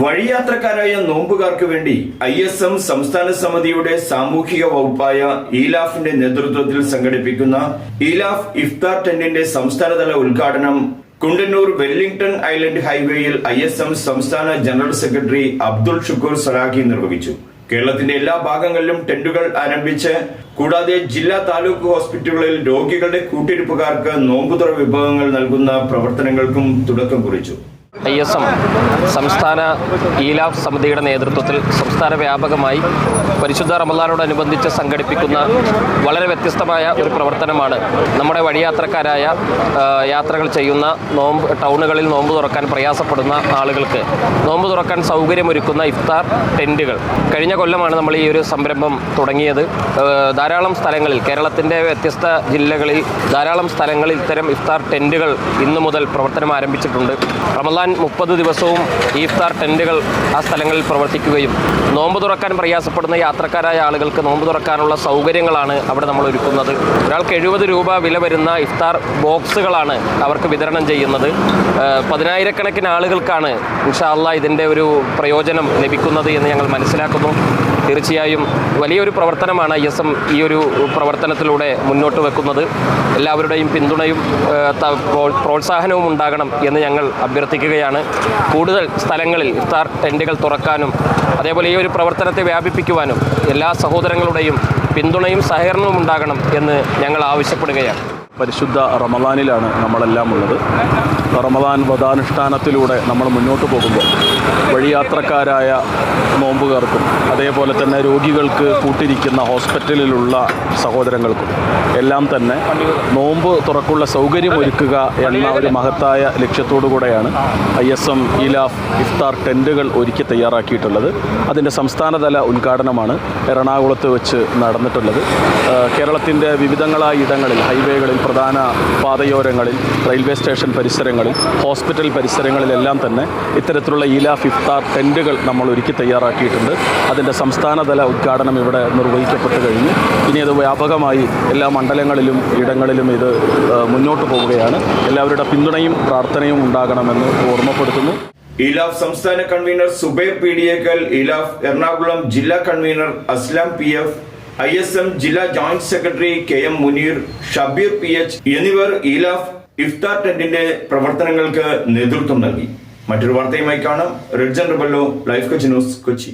വഴിയാത്രക്കാരായ നോമ്പുകാർക്ക് വേണ്ടി I S M സംസ്ഥാന സമിതിയുടെ സാമൂഹിക വകുപ്പായ ഈലാഫിന്റെ നേതൃത്വത്തിൽ സംഘടിപ്പിക്കുന്ന ഇലാഫ് ഇഫ്താർ ടെന്റിന്റെ സംസ്ഥാനതല ഉദ്ഘാടനം കുണ്ടന്നൂർ വെല്ലിംഗ്ടൺ ഐലൻഡ് ഹൈവേയിൽ ഐ എസ് എം സംസ്ഥാന ജനറൽ സെക്രട്ടറി അബ്ദുൾ ഷുക്കൂർ സലാഖി നിർവഹിച്ചു. കേരളത്തിന്റെ എല്ലാ ഭാഗങ്ങളിലും ടെന്റുകൾ ആരംഭിച്ച് കൂടാതെ ജില്ലാ താലൂക്ക് ഹോസ്പിറ്റലുകളിൽ രോഗികളുടെ കൂട്ടിരിപ്പുകാർക്ക് നോമ്പുതുറ വിഭവങ്ങൾ നൽകുന്ന പ്രവർത്തനങ്ങൾക്കും തുടക്കം കുറിച്ചു. ഐ എസ് എം സംസ്ഥാന ഈലാഫ് സമിതിയുടെ നേതൃത്വത്തിൽ സംസ്ഥാന വ്യാപകമായി പരിശുദ്ധ റമദാനോടനുബന്ധിച്ച് സംഘടിപ്പിക്കുന്ന വളരെ വ്യത്യസ്തമായ ഒരു പ്രവർത്തനമാണ്. നമ്മുടെ വഴിയാത്രക്കാരായ യാത്രകൾ ചെയ്യുന്ന നോമ്പ് ടൗണുകളിൽ നോമ്പ് തുറക്കാൻ പ്രയാസപ്പെടുന്ന ആളുകൾക്ക് നോമ്പ് തുറക്കാൻ സൗകര്യമൊരുക്കുന്ന ഇഫ്താർ ടെന്റുകൾ കഴിഞ്ഞ കൊല്ലമാണ് നമ്മൾ ഈ ഒരു സംരംഭം തുടങ്ങിയത്. ധാരാളം സ്ഥലങ്ങളിൽ കേരളത്തിന്റെ വ്യത്യസ്ത ജില്ലകളിൽ ധാരാളം സ്ഥലങ്ങളിൽ ഇത്തരം ഇഫ്താർ ടെന്റുകൾ ഇന്നു മുതൽ പ്രവർത്തനം ആരംഭിച്ചിട്ടുണ്ട്. റമദാൻ മുപ്പത് ദിവസവും ഈ ഇഫ്താർ ടെന്റുകൾ ആ സ്ഥലങ്ങളിൽ പ്രവർത്തിക്കുകയും നോമ്പ് തുറക്കാൻ പ്രയാസപ്പെടുന്ന യാത്രക്കാരായ ആളുകൾക്ക് നോമ്പ് തുറക്കാനുള്ള സൗകര്യങ്ങളാണ് അവിടെ നമ്മൾ ഒരുക്കുന്നത്. ഒരാൾക്ക് എഴുപത് രൂപ വില വരുന്ന ഇഫ്താർ ബോക്സുകളാണ് അവർക്ക് വിതരണം ചെയ്യുന്നത്. പതിനായിരക്കണക്കിന് ആളുകൾക്കാണ് ഇൻഷാല്ല ഇതിന്റെ ഒരു പ്രയോജനം ലഭിക്കുന്നത് എന്ന് ഞങ്ങൾ മനസ്സിലാക്കുന്നു. തീർച്ചയായും വലിയൊരു പ്രവർത്തനമാണ് ഐ എസ് എം ഈ ഒരു പ്രവർത്തനത്തിലൂടെ മുന്നോട്ട് വെക്കുന്നത്. എല്ലാവരുടെയും പിന്തുണയും പ്രോത്സാഹനവും ഉണ്ടാകണം എന്ന് ഞങ്ങൾ അഭ്യർത്ഥിക്കുകയാണ്. കൂടുതൽ സ്ഥലങ്ങളിൽ ഇഫ്താർ ടെന്റുകൾ തുറക്കാനും അതേപോലെ ഈ ഒരു പ്രവർത്തനത്തെ വ്യാപിപ്പിക്കുവാനും എല്ലാ സഹോദരങ്ങളുടെയും പിന്തുണയും സഹകരണവും ഉണ്ടാകണം എന്ന് ഞങ്ങൾ ആവശ്യപ്പെടുകയാണ്. പരിശുദ്ധ റമദാനിലാണ് നമ്മളെല്ലാം ഉള്ളത്. റമദാൻ വ്രതാനുഷ്ഠാനത്തിലൂടെ നമ്മൾ മുന്നോട്ട് പോകുമ്പോൾ വഴിയാത്രക്കാരായ നോമ്പുകാർക്കും അതേപോലെ തന്നെ രോഗികൾക്ക് കൂട്ടിരിക്കുന്ന ഹോസ്പിറ്റലിലുള്ള സഹോദരങ്ങൾക്കും എല്ലാം തന്നെ നോമ്പ് തുറക്കുള്ള സൗകര്യം ഒരുക്കുക എന്ന ഒരു മഹത്തായ ലക്ഷ്യത്തോടു കൂടെയാണ് ഐ എസ് എം ഇലാഫ് ഇഫ്താർ ടെന്റുകൾ ഒരുക്കി തയ്യാറാക്കിയിട്ടുള്ളത്. അതിന്റെ സംസ്ഥാനതല ഉദ്ഘാടനമാണ് എറണാകുളത്ത് വെച്ച് നടന്നിട്ടുള്ളത്. കേരളത്തിന്റെ വിവിധങ്ങളായ ഇടങ്ങളിൽ ഹൈവേകളിൽ പ്രധാന പാതയോരങ്ങളിൽ റെയിൽവേ സ്റ്റേഷൻ പരിസരങ്ങളിൽ ഹോസ്പിറ്റൽ പരിസരങ്ങളിലെല്ലാം തന്നെ ഇത്തരത്തിലുള്ള ഇലാഫ് ഇഫ്താർ ടെന്റുകൾ നമ്മൾ ഒരുക്കി തയ്യാറാക്കിയിട്ടുണ്ട്. അതിന്റെ സംസ്ഥാനതല ഉദ്ഘാടനം ഇവിടെ നിർവഹിക്കപ്പെട്ട് കഴിഞ്ഞു. ഇനി അത് വ്യാപകമായി എല്ലാ മണ്ഡലങ്ങളിലും ഇടങ്ങളിലും ഇത് മുന്നോട്ട് പോവുകയാണ്. എല്ലാവരുടെ പിന്തുണയും പ്രാർത്ഥനയും ഉണ്ടാകണമെന്ന് ഓർമ്മപ്പെടുത്തുന്നു. ഇലാഫ് സംസ്ഥാന കൺവീനർ സുബൈർ പി ഡി എക്കൽ ഇലാഫ് എറണാകുളം ജില്ലാ convener Aslam P F I S M ജില്ലാ joint secretary K M Muneer Shabeer P H എന്നിവർ ഇലാഫ് ഇഫ്താർ ടെന്റിന്റെ പ്രവർത്തനങ്ങൾക്ക് നേതൃത്വം നൽകി. മറ്റൊരു വാർത്തയുമായി കാണാം. റെഡ് ജനറബല്ലോ ലൈഫ് കൊച്ചി ന്യൂസ് കൊച്ചി.